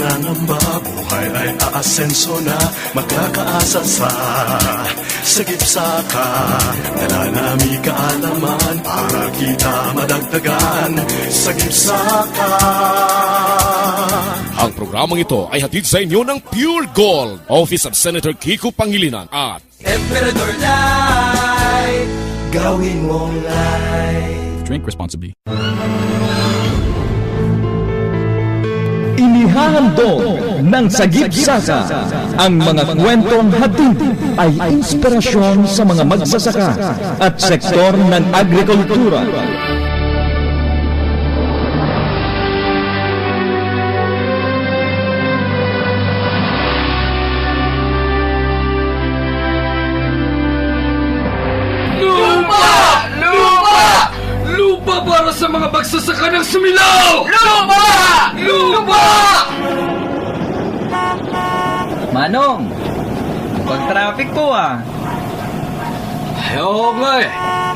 nangangamba Buhay ay aasenso na Magkakaasa sa Sagip saka Nalanami kaalaman Para kita madagdagan Sagip saka Ang programang ito ay hatid sa inyo ng Pure Gold, Office of Senator Kiko Pangilinan at Emperador Light Gawin mong light Drink responsibly. Inihahandog ng Sagip Sasa ang mga kwentong hatid ay inspirasyon sa mga magsasaka at sektor ng agrikultura. Sa mga magsasaka ng sumilaw! Lupa! Lupa! Manong, pag traffic po ah. Ay, oo nga eh.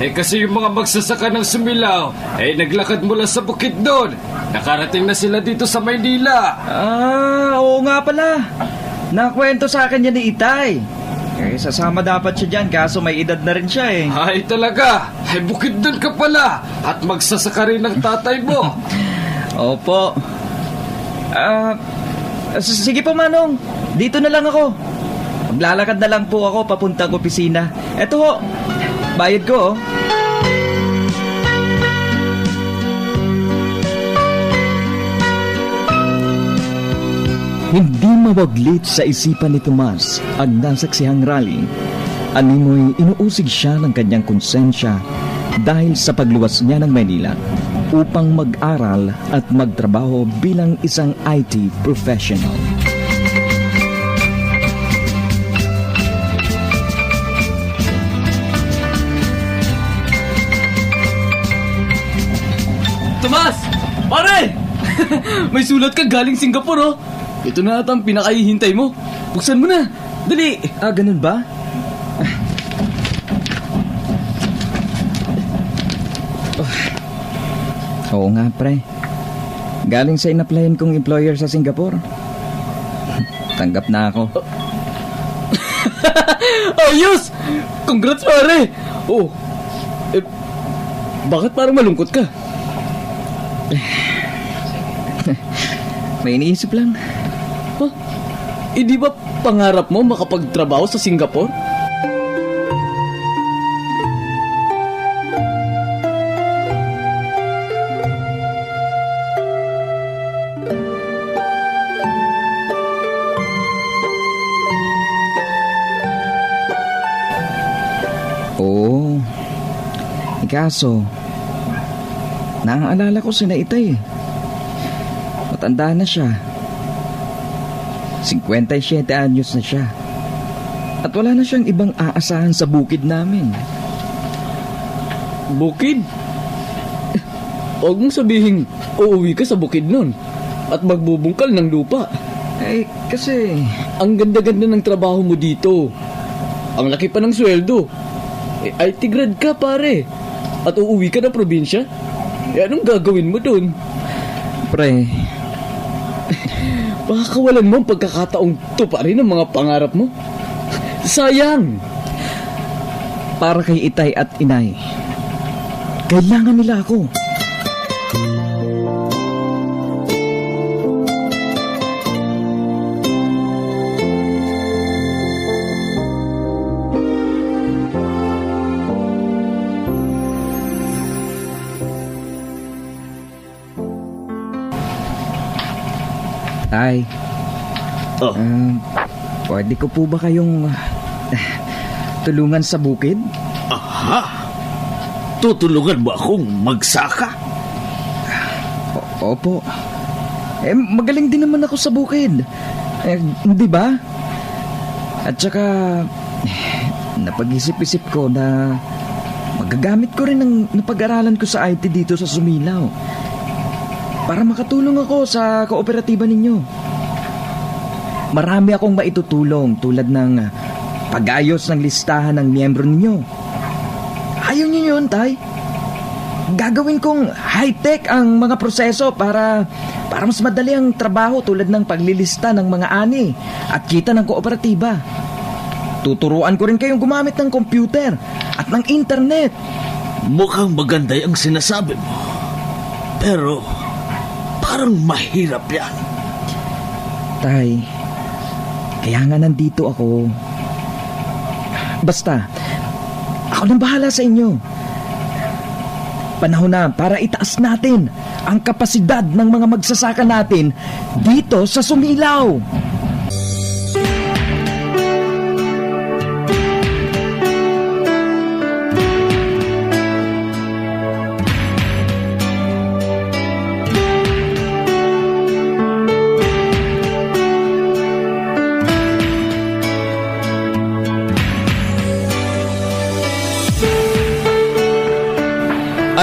Eh kasi yung mga magsasaka ng sumilaw, eh naglakad mula sa bukid doon. Nakarating na sila dito sa Maynila. Ah, oo nga pala. Nakwento sa akin yan ni Itay. Eh, sasama dapat siya dyan kaso may edad na rin siya eh. Ay talaga, ay bukid doon ka pala. At magsasaka rin ng tatay mo. Opo. Ah, s- sige po Manong. Dito na lang ako. Maglalakad na lang po ako papuntang opisina. Eto ho. Bayad ko oh. Hindi mawaglit sa isipan ni Tomas ang nasaksihang rally. Animoy inuusig siya ng kanyang konsensya dahil sa pagluwas niya ng Manila upang mag-aral at magtrabaho bilang isang IT professional. Tomas! Pare! May sulat ka galing Singapore, oh. Ito na ata ang pinakahihintay mo. Buksan mo na. Dali! Ah, ganun ba? Oh. Oo nga, pre. Galing sa inaplayan kong employer sa Singapore. Tanggap na ako. Ayos! Congrats, pare! Oh, eh, bakit parang malungkot ka? May iniisip lang. Huh? Eh, di ba pangarap mo makapagtrabaho sa Singapore? Oo. Eh, kaso, naaalala ko si Naitay. eh. Matanda na siya. 57 anyos na siya. At wala na siyang ibang aasahan sa bukid namin. Bukid? Huwag mong sabihin, uuwi ka sa bukid nun at magbubungkal ng lupa. Eh, kasi... Ang ganda-ganda ng trabaho mo dito. Ang laki pa ng sweldo. Eh, IT grad ka, pare. At uuwi ka na probinsya? Eh, anong gagawin mo dun? Pre, Baka kawalan mo pagkakataong tuparin ang mga pangarap mo. Sayang! para kay Itay at Inay, kailangan nila ako. Tay, Oh, um, pwede ko po ba kayong ah, tulungan sa bukid? Aha! Tutulungan mo akong magsaka? O- Opo. Eh, magaling din naman ako sa bukid. Eh, di ba? At saka, napag-isip-isip ko na magagamit ko rin ang napag-aralan ko sa IT dito sa Sumilaw. Para makatulong ako sa kooperatiba ninyo. Marami akong maitutulong tulad ng pag-ayos ng listahan ng miyembro ninyo. Ayaw niyo yun, Tay? gagawin kong high-tech ang mga proseso para para mas madali ang trabaho tulad ng paglilista ng mga ani at kita ng kooperatiba. Tuturuan ko rin kayong gumamit ng computer at ng internet. Mukhang maganda ang sinasabi mo. Pero, parang mahirap yan. Tay, kaya nga nandito ako. Basta, ako nang bahala sa inyo. Panahon na para itaas natin ang kapasidad ng mga magsasaka natin dito sa Sumilaw.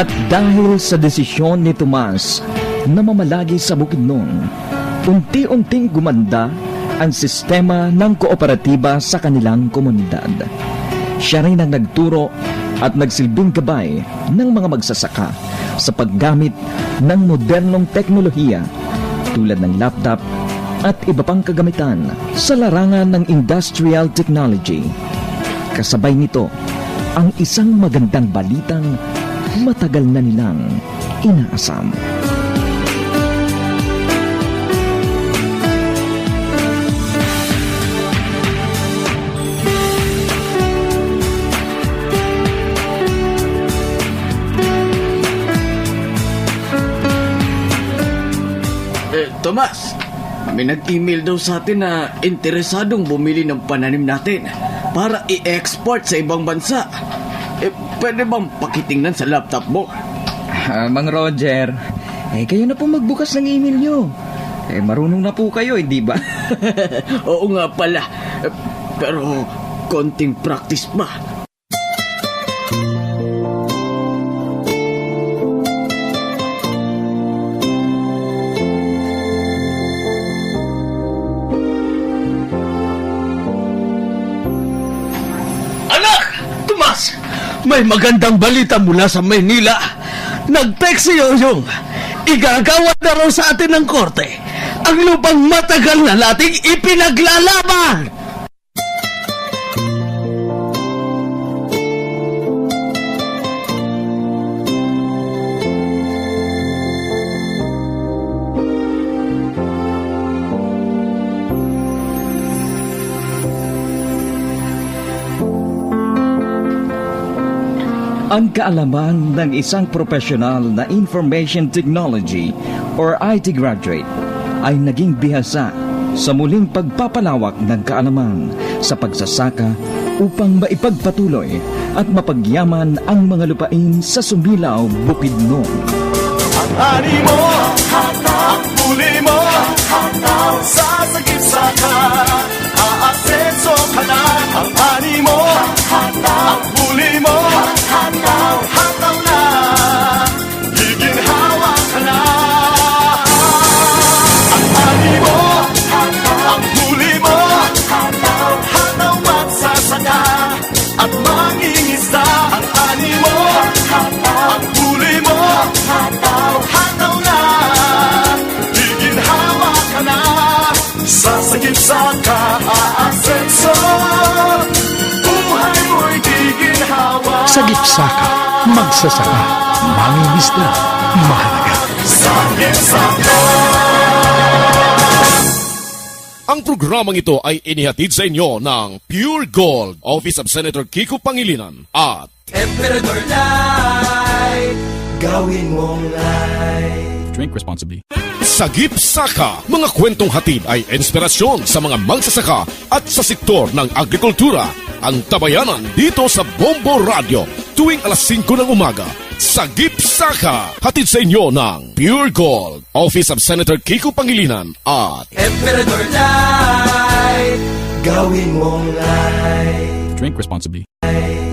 At dahil sa desisyon ni Tomas na mamalagi sa Bukidnon, unti-unting gumanda ang sistema ng kooperatiba sa kanilang komunidad. Siya rin ang nagturo at nagsilbing gabay ng mga magsasaka sa paggamit ng modernong teknolohiya tulad ng laptop at iba pang kagamitan sa larangan ng industrial technology. Kasabay nito ang isang magandang balitang matagal na nilang inaasam. Eh, Tomas, may nag-email daw sa atin na interesadong bumili ng pananim natin para i-export sa ibang bansa. Eh, pwede bang pakitingnan sa laptop mo? Ah, Mang Roger, eh kayo na po magbukas ng email nyo. Eh marunong na po kayo, hindi ba? Oo nga pala. Eh, pero konting practice pa. May magandang balita mula sa Maynila. Nag-text si Yoyong. Igagawa na raw sa atin ng korte ang lupang matagal na nating ipinaglalaban! Ang kaalaman ng isang profesional na information technology or IT graduate ay naging bihasa sa muling pagpapalawak ng kaalaman sa pagsasaka upang maipagpatuloy at mapagyaman ang mga lupain sa Sumilaw, Bukidnon. Ani mo, ang huli mo, sasagip sa ka, aasenso ka na. Ang ani mo, ang huli mo, hataw sa ka, aasenso, buhay mo'y giginhawa. Sa gipsaka, magsasaka, mangingisda, mahalaga. Sa ka. Ang programang ito ay inihatid sa inyo ng Pure Gold, Office of Senator Kiko Pangilinan at Emperador Light, gawin mong light. Drink responsibly. Sagip Saka. Mga kwentong hatid ay inspirasyon sa mga magsasaka at sa sektor ng agrikultura. Ang tabayanan dito sa Bombo Radio tuwing alas 5 ng umaga. Sagip Saka. Hatid sa inyo ng Pure Gold, Office of Senator Kiko Pangilinan at Emperador Light, gawin mong light. Drink responsibly. light.